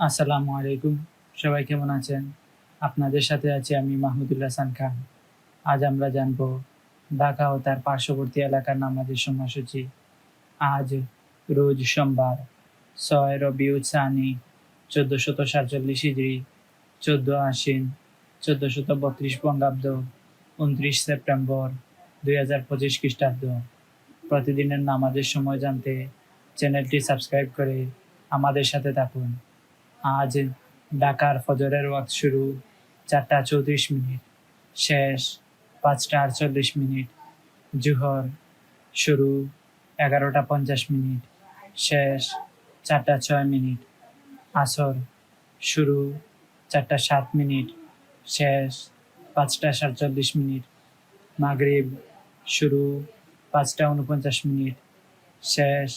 আসসালামু আলাইকুম। সবাই কেমন আছেন? আপনাদের সাথে আছি আমি মাহমুদুল্লাহ হাসান খান। আজ আমরা জানব ঢাকা ও তার পার্শ্ববর্তী এলাকার নামাজের সময়সূচি। আজ রোজ সোমবার, ছয় রবিউ সানি, চোদ্দশত সাতচল্লিশ হিজড়ি, চোদ্দ আশ্বিন, চোদ্দশত বত্রিশ বঙ্গাব্দ, উনত্রিশ সেপ্টেম্বর দুই হাজার পঁচিশ খ্রিস্টাব্দ। প্রতিদিনের নামাজের সময় জানতে চ্যানেলটি সাবস্ক্রাইব করে আমাদের সাথে থাকুন। আজ ঢাকার ফজরের ওয়াক্ত শুরু, চারটা চৌত্রিশ মিনিট, শেষ পাঁচটা আটচল্লিশ মিনিট, জুহর শুরু এগারোটা পঞ্চাশ মিনিট, শেষ চারটা ছয় মিনিট, আসর শুরু চারটা সাত মিনিট, শেষ পাঁচটা সাতচল্লিশ মিনিট, মাগরিব শুরু পাঁচটা উনপঞ্চাশ মিনিট, শেষ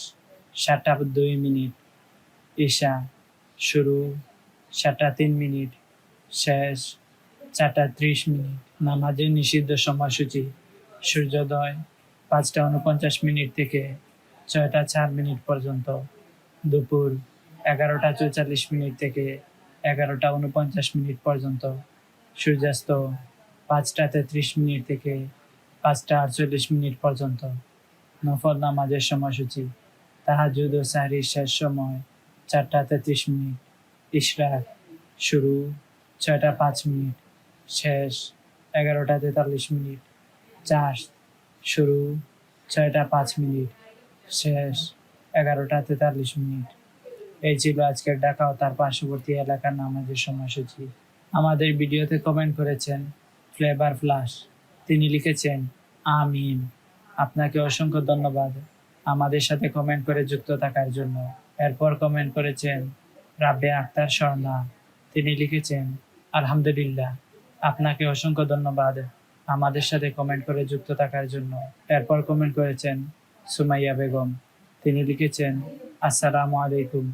সাতটা দুই মিনিট, ঈশা শুরু, সাতটা তিন মিনিট, শেষ, চারটা ত্রিশ মিনিট, নামাজের নিষিদ্ধ সময়সূচি, সূর্যোদয়, পাঁচটা উনপঞ্চাশ মিনিট থেকে ছয়টা চার মিনিট পর্যন্ত, দুপুর, এগারোটা চৌচল্লিশ মিনিট থেকে এগারোটা উনপঞ্চাশ মিনিট পর্যন্ত, সূর্যাস্ত, পাঁচটা তেত্রিশ মিনিট থেকে পাঁচটা আটচল্লিশ মিনিট পর্যন্ত, নফল নামাজের সময়সূচি, তাহাজুদ ও সাহরির শেষ সময় চারটা তেত্রিশ মিনিট ইশরাক শুরু ছয়টা পাঁচ মিনিট, শেষ এগারোটা তেতাল্লিশ মিনিট, চাষ শুরু ছয়টা পাঁচ মিনিট, শেষ এগারোটা তেতাল্লিশ মিনিট। এই ছিল আজকের ঢাকা ও তার পার্শ্ববর্তী এলাকার নামাজের সময়সূচি। আমাদের ভিডিওতে কমেন্ট করেছেন ফ্লেভার ফ্লাশ তিনি লিখেছেন, আমিন। আপনাকে অসংখ্য ধন্যবাদ। আমাদের সাথে কমেন্ট করে যুক্ত থাকার জন্য। এরপর কমেন্ট করেছেন রাবে আক্তার স্বর্ণা তিনি লিখেছেন, আলহামদুলিল্লাহ, আপনাকে অসংখ্য ধন্যবাদ আমাদের সাথে কমেন্ট করে যুক্ত থাকার জন্য। এরপর কমেন্ট করেছেন, সুমাইয়া বেগম। তিনি লিখেছেন, আসসালামু আলাইকুম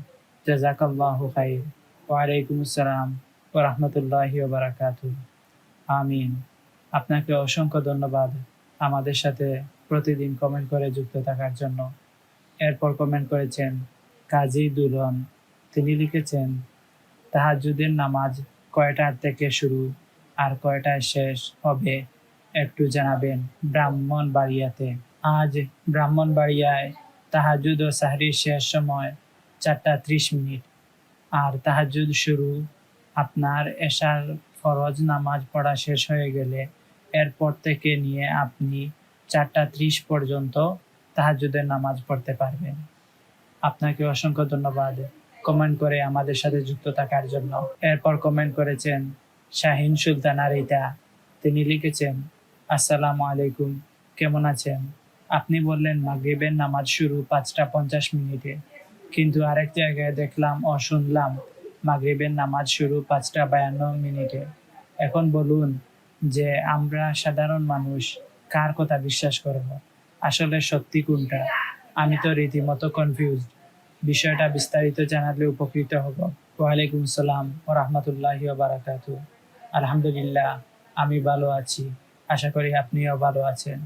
জাজাকাল্লাহ খাইর। ওয়ালাইকুম আসসালাম ও রহমতুল্লাহি বারাকাতু আমিন। আপনাকে অসংখ্য ধন্যবাদ আমাদের সাথে প্রতিদিন কমেন্ট করে যুক্ত থাকার জন্য। এরপর কমেন্ট করেছেন কাজী দুলন। তিনি লিখেছেন তাহাজুদের নামাজ কয়টার থেকে শুরু আর কয়টায় শেষ হবে, একটু জানাবেন ব্রাহ্মণ বাড়িয়াতে আজ ব্রাহ্মণ বাড়িয়ায় তাহাজুদ ও সাহরির শেষ সময় চারটা ত্রিশ মিনিট। আর তাহাজুদ শুরু, আপনার এশার ফরজ নামাজ পড়া শেষ হয়ে গেলে এরপর থেকে নিয়ে আপনি চারটা ত্রিশ পর্যন্ত তাহাজুদের নামাজ পড়তে পারবেন। আপনাকে অসংখ্য ধন্যবাদ। কমেন্ট করে আমাদের সাথে যুক্ত থাকার জন্য। এরপর কমেন্ট করেছেন শাহিন সুলতান আরিতা তিনি লিখেছেন, আসসালামু আলাইকুম, কেমন আছেন? আপনি বললেন, মাগরিবের নামাজ শুরু পাঁচটা পঞ্চাশ মিনিটে। কিন্তু আরেক জায়গায় দেখলাম ও শুনলাম, মাগরিবের নামাজ শুরু পাঁচটা বায়ান্ন মিনিটে। এখন বলুন যে আমরা সাধারণ মানুষ, কার কথা বিশ্বাস করব? আসলে সত্যি কোনটা? আমি তো রীতিমতো কনফিউজড বিষয়টা বিস্তারিত জানালে উপকৃত হব। ওয়ালাইকুম সালাম ও রহমতুল্লাহ বারাকাতু আলহামদুলিল্লাহ, আমি ভালো আছি। আশা করি আপনিও ভালো আছেন।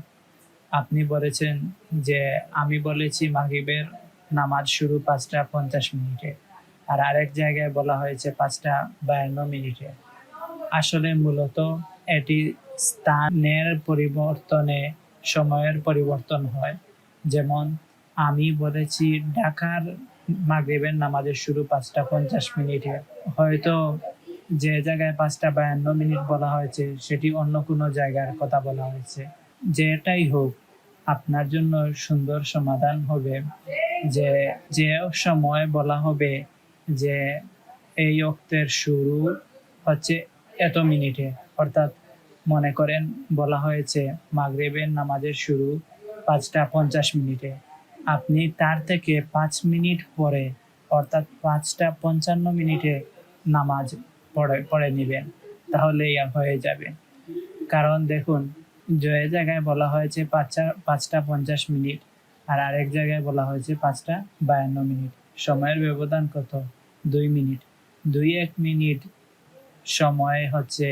আপনি বলেছেন যে আমি বলেছি মাগরিবের নামাজ শুরু পাঁচটা পঞ্চাশ মিনিটে। আর আরেক জায়গায় বলা হয়েছে পাঁচটা বায়ান্ন মিনিটে। আসলে মূলত এটি স্থানের পরিবর্তনে, সময়ের পরিবর্তন হয়। যেমন আমি বলেছি, ঢাকার মাগরিবের নামাজের শুরু পাঁচটা পঞ্চাশ মিনিটে হয়তো যে জায়গায় পাঁচটা বায়ান্ন মিনিট বলা হয়েছে, সেটি অন্য কোনো জায়গার কথা বলা হয়েছে। যেটাই হোক, আপনার জন্য সুন্দর সমাধান হবে যে যে সময় বলা হবে যে, এই অক্তের শুরু হচ্ছে এত মিনিটে। অর্থাৎ মনে করেন বলা হয়েছে, মাগরিবের নামাজের শুরু পাঁচটা পঞ্চাশ মিনিটে। আপনি তার থেকে পাঁচ মিনিট পরে, অর্থাৎ পাঁচটা পঞ্চান্ন মিনিটে নামাজ পড়ে পড়ে নেবেন তাহলে ইয়া হয়ে যাবে। কারণ দেখুন, যে জায়গায় বলা হয়েছে পাঁচটা পাঁচটা পঞ্চাশ মিনিট, আর আরেক জায়গায় বলা হয়েছে পাঁচটা বায়ান্ন মিনিট। সময়ের ব্যবধান কত? দুই মিনিট। দুই এক মিনিট সময় হচ্ছে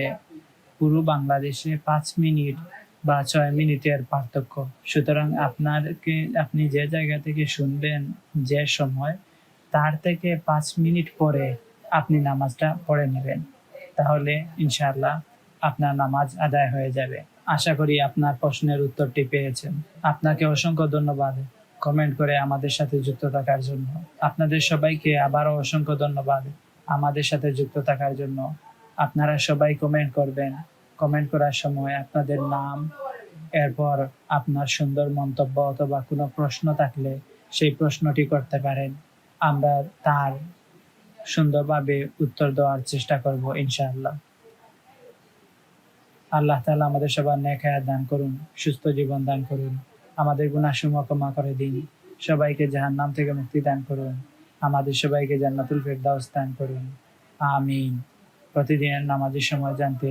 পুরো বাংলাদেশে পাঁচ মিনিট বা ছয় মিনিটের পার্থক্য। সুতরাং আপনারকে, আপনি যে জায়গা থেকে শুনবেন যে সময়, তার থেকে পাঁচ মিনিট পরে আপনি নামাজটা পড়ে নেবেন। তাহলে ইনশাআল্লাহ আপনার নামাজ আদায় হয়ে যাবে। আশা করি আপনার প্রশ্নের উত্তরটি পেয়েছেন। আপনাকে অসংখ্য ধন্যবাদ কমেন্ট করে আমাদের সাথে যুক্ত থাকার জন্য। আপনাদের সবাইকে আবারও অসংখ্য ধন্যবাদ আমাদের সাথে যুক্ত থাকার জন্য। আপনারা সবাই কমেন্ট করবেন। কমেন্ট করার সময় আপনাদের নাম, এরপর আপনার সুন্দর মন্তব্য অথবা কোনো প্রশ্ন থাকলে সেই প্রশ্নটি করতে পারেন। আমরা তার সুন্দরভাবে উত্তর দেওয়ার চেষ্টা করব ইনশাআল্লাহ। আল্লাহ তাআলা আমাদের সবার হায়াত দান করুন, সুস্থ জীবন দান করুন, আমাদের গুনাহসমূহ ক্ষমা করে দিন, সবাইকে জাহান্নাম থেকে মুক্তি দান করুন, আমাদের সবাইকে জান্নাতুল ফেরদাউস দান করুন। আমিন। প্রতিদিনের নামাজের সময় জানতে